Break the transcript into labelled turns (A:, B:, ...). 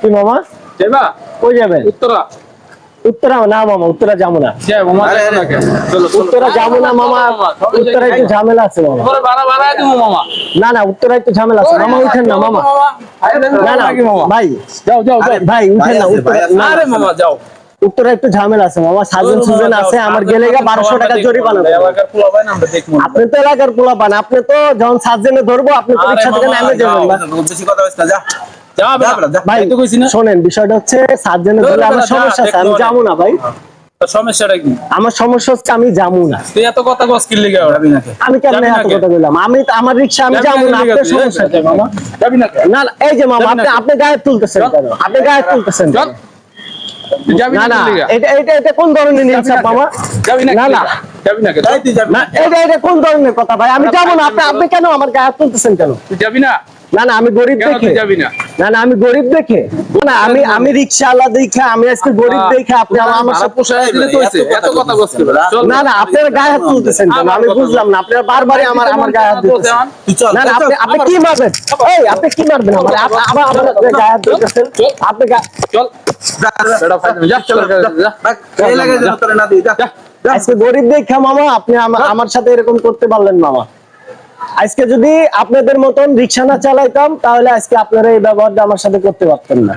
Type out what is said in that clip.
A: কি মামা
B: যাবা
A: কই যাবেন
B: উত্তরা
A: উত্তরা না মামা উত্তরা যাব না উত্তরা যাব না মামা উত্তরা একটু ঝামেলা আছে মামা না না উত্তরা একটু ঝামেলা আছে মামা উঠেন না মামা না না ভাই
B: যাও যাও
A: ভাই উঠেন না উত্তরা না,
B: রে মামা যাও
A: উত্তরা একটু ঝামেলা আছে মামা। সাজন সুজন আছে আমার গেলে গা বারোশো টাকা জরিমানা দেবো।
B: এলাকার পোলা ভাই না আমরা দেখব।
A: আপনি তো এলাকার পোলা বান আপনি তো যখন সাতজনে ধরবো আপনি তো রিক্সা থেকে নামে যাবেন। ভাই শোনেন বিষয়টা হচ্ছে সাতজনে
B: ধরো,
A: ধরলে আমার সমস্যা আছে আমি যাব না ভাই।
B: সমস্যাটা কি?
A: আমার সমস্যা হচ্ছে আমি যাব না।
B: তুই এত কথা কস কি লিগে
C: যাবি নাকি
A: আমি কেমন এত কথা বললাম? আমি আমার রিক্সা আমি যাব না আপনার সমস্যা
B: না
A: এই যে মামা আপনি আপনি গায়ে তুলতেছেন আপনি গায়ে তুলতেছেন না
B: না
A: না
B: কি লিগা?
A: এটা এটা এটা কোন ধরনের ইনসাফ মামা?
B: না
A: না এটা এটা ধরনের কথা ভাই? আমি যাব না আপনি আপনি কেন আমার গায়ে তুলতেছেন কেন?
B: তুই যাবি না?
A: না না আমি গরিব দেখে।
B: যাবি না?
A: না না আমি গরিব দেখে। না আমি আমি রিক্সাওয়ালা দেখে আমি আজকে গরিব দেখে আপনি আমার আমার
B: ভাড়া
A: সাথে
B: পোষায় দিলে তো হইছে। এত কথা কস কি বেটা? চল
A: না না আপনার গায়ে হাত তুলতেছেন কেন? আমি বুঝলাম না আপনারা বারবারই আমার আমার গায়ে হাত দিতেছেন না না আপনি আপনি কি মারবেন? এই আপনি কি মারবেন আমার আবার আমার গায়ে হাত দিতেছেন আপনি
B: চল।
A: আজকে গরিব দেখা মামা আপনি আমার সাথে এরকম করতে পারলেন মামা। আজকে যদি আপনাদের মতন রিক্সা না চালাইতাম তাহলে আজকে আপনারা এই ব্যবহারটা আমার সাথে করতে পারতেন না।